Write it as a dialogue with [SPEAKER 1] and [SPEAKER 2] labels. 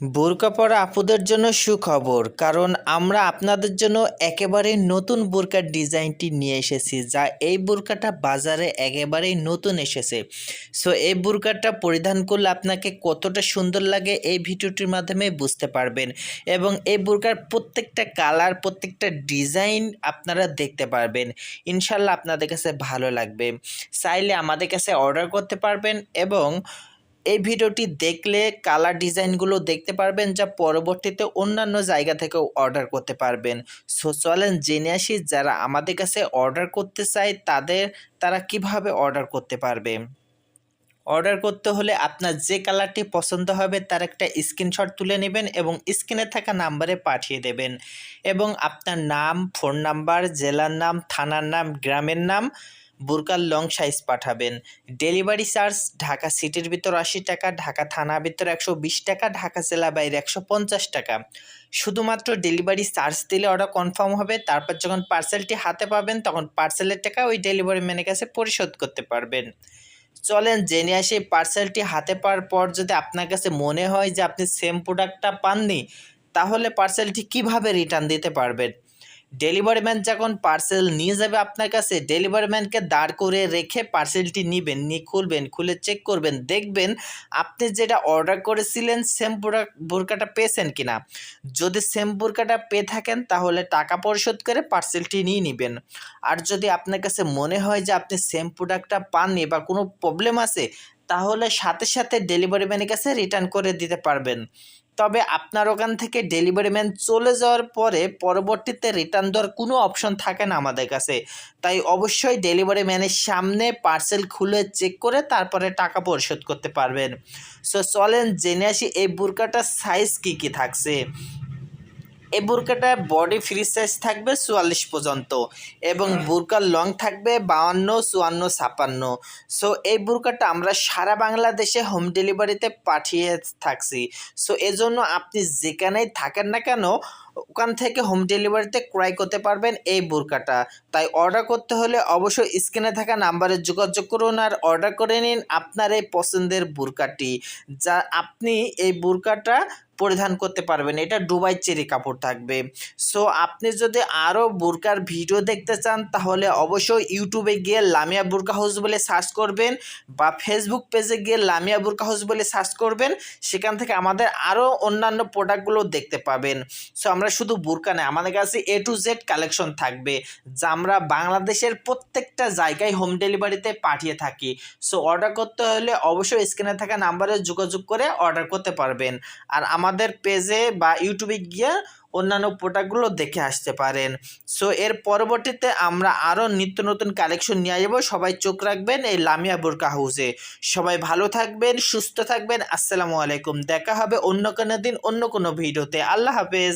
[SPEAKER 1] বোরকা পরা আপুদের জন্য সুখবর, কারণ আমরা আপনাদের জন্য একেবারে নতুন বোরকার ডিজাইনটি নিয়ে এসেছি, যা এই বোরকাটা বাজারে একেবারেই নতুন এসেছে। সো এই বোরকাটা পরিধান করলে আপনাকে কতটা সুন্দর লাগে এই ভিডিওটির মাধ্যমে বুঝতে পারবেন এবং এই বোরকার প্রত্যেকটা কালার, প্রত্যেকটা ডিজাইন আপনারা দেখতে পারবেন। ইনশাল্লাহ আপনাদের কাছে ভালো লাগবে। চাইলে আমাদের কাছে অর্ডার করতে পারবেন এবং এই ভিডিওটি দেখলে কালার ডিজাইনগুলো দেখতে পারবেন যা পরবর্তীতে অন্যান্য জায়গা থেকেও অর্ডার করতে পারবেন। সো চলেন জেনে আসি যারা আমাদের কাছে অর্ডার করতে চায়, তাদের, তারা কীভাবে অর্ডার করতে পারবে। অর্ডার করতে হলে আপনার যে কালারটি পছন্দ হবে, তার একটা স্ক্রিনশট তুলে নেবেন এবং স্ক্রিনে থাকা নাম্বারে পাঠিয়ে দেবেন। এবং আপনার নাম ফোন নাম্বার জেলার নাম, থানার নাম, গ্রামের নাম বুরকার লং সাইজ পাঠাবেন। ডেলিভারি চার্জ ঢাকা সিটির ভিতর আশি টাকা, ঢাকা থানার ভিতর একশো বিশ টাকা, ঢাকা জেলা বাইরে একশো পঞ্চাশ টাকা। শুধুমাত্র ডেলিভারি চার্জ দিলে অর্ডার কনফার্ম হবে, তারপর যখন পার্সেলটি হাতে পাবেন, তখন পার্সেলের টাকা ওই ডেলিভারি ম্যানের কাছে পরিশোধ করতে পারবেন। চলেন জেনে আসি, পার্সেলটি হাতে পাওয়ার পর যদি আপনার কাছে মনে হয় যে আপনি সেম প্রোডাক্টটা পাননি, তাহলে পার্সেলটি কীভাবে রিটার্ন দিতে পারবেন? ডেলিভারি ম্যান যখন পার্সেল নিয়ে যাবে আপনার কাছে ডেলিভারি ম্যানকে দাঁড় করে রেখে পার্সেলটি নেবেন নিয়ে খুলবেন, খুলে চেক করবেন, দেখবেন আপনি যেটা অর্ডার করেছিলেন সেম বোরকাটা পেয়েছেন কিনা। যদি সেম বোরকাটা পেয়ে থাকেন, তাহলে টাকা পরিশোধ করে পার্সেলটি নিয়ে নেবেন। আর যদি আপনার কাছে মনে হয় যে আপনি সেম প্রোডাক্টটা পাননি বা কোনো প্রবলেম আছে, তাহলে সাথে সাথে ডেলিভারি ম্যানের কাছে রিটার্ন করে দিতে পারবেন। তবে আপনার ওখান থেকে ডেলিভারি ম্যান চলে যাওয়ার পরে পরবর্তীতে রিটার্ন দেওয়ার কোনো অপশন থাকে না আমাদের কাছে। তাই অবশ্যই ডেলিভারি ম্যানের সামনে পার্সেল খুলে চেক করে তারপরে টাকা পরিশোধ করতে পারবেন। সো চলেন জেনে আসি এই বুরকাটার সাইজ কী কী থাকছে। এই বুরকাটার বডি ফ্রি সাইজ থাকবে চুয়াল্লিশ পর্যন্ত এবং বুরকার লং থাকবে বাউান্ন চুয়ান্ন ছাপান্ন। সো এই বুরকাটা আমরা সারা বাংলাদেশে হোম ডেলিভারিতে পাঠিয়ে থাকছি। সো এজন্য আপনি যেখানেই থাকেন না কেন ওখান থেকে হোম ডেলিভারিতে ক্রয় করতে পারবেন এই বুরকাটা। তাই অর্ডার করতে হলে অবশ্যই স্ক্রিনে থাকা নাম্বারে যোগাযোগ করুন আর অর্ডার করে নিন আপনার এই পছন্দের বুরকাটি। যা আপনি এই বুরকাটা পরিধান করতে পারবেন। এটা ডুবাই চেরি কাপড় থাকবে। সো আপনি যদি আরও বুরকার ভিডিও দেখতে চান, তাহলে অবশ্যই ইউটিউবে গিয়ে লামিয়া বুরকা হাউস বলে সার্চ করবেন বা ফেসবুক পেজে গিয়ে লামিয়া বুরকা হাউস বলে সার্চ করবেন। সেখান থেকে আমাদের আরও অন্যান্য প্রোডাক্টগুলো দেখতে পাবেন। সো আমরা শুধু বুরকা নেই আমাদের কাছে এ টু জেড কালেকশন থাকবে। যা আমরা বাংলাদেশের প্রত্যেকটা জায়গায় হোম ডেলিভারিতে পাঠিয়ে থাকি। সো অর্ডার করতে হলে অবশ্যই স্ক্রিনে থাকা নাম্বারে যোগাযোগ করে অর্ডার করতে পারবেন। আর আমাদের পেজে বা ইউটিউবে গিয়ে অন্যান্য প্রোডাক্টগুলো দেখে আসতে পারেন। সো এর পরবর্তীতে আমরা আরও নিত্য নতুন কালেকশন নিয়ে যাব সবাই চোখ রাখবেন এই লামিয়া বোরকা হাউসে সবাই ভালো থাকবেন, সুস্থ থাকবেন। আসসালামু আলাইকুম। দেখা হবে অন্য কোনো দিন অন্য কোনো ভিডিওতে আল্লাহ হাফেজ।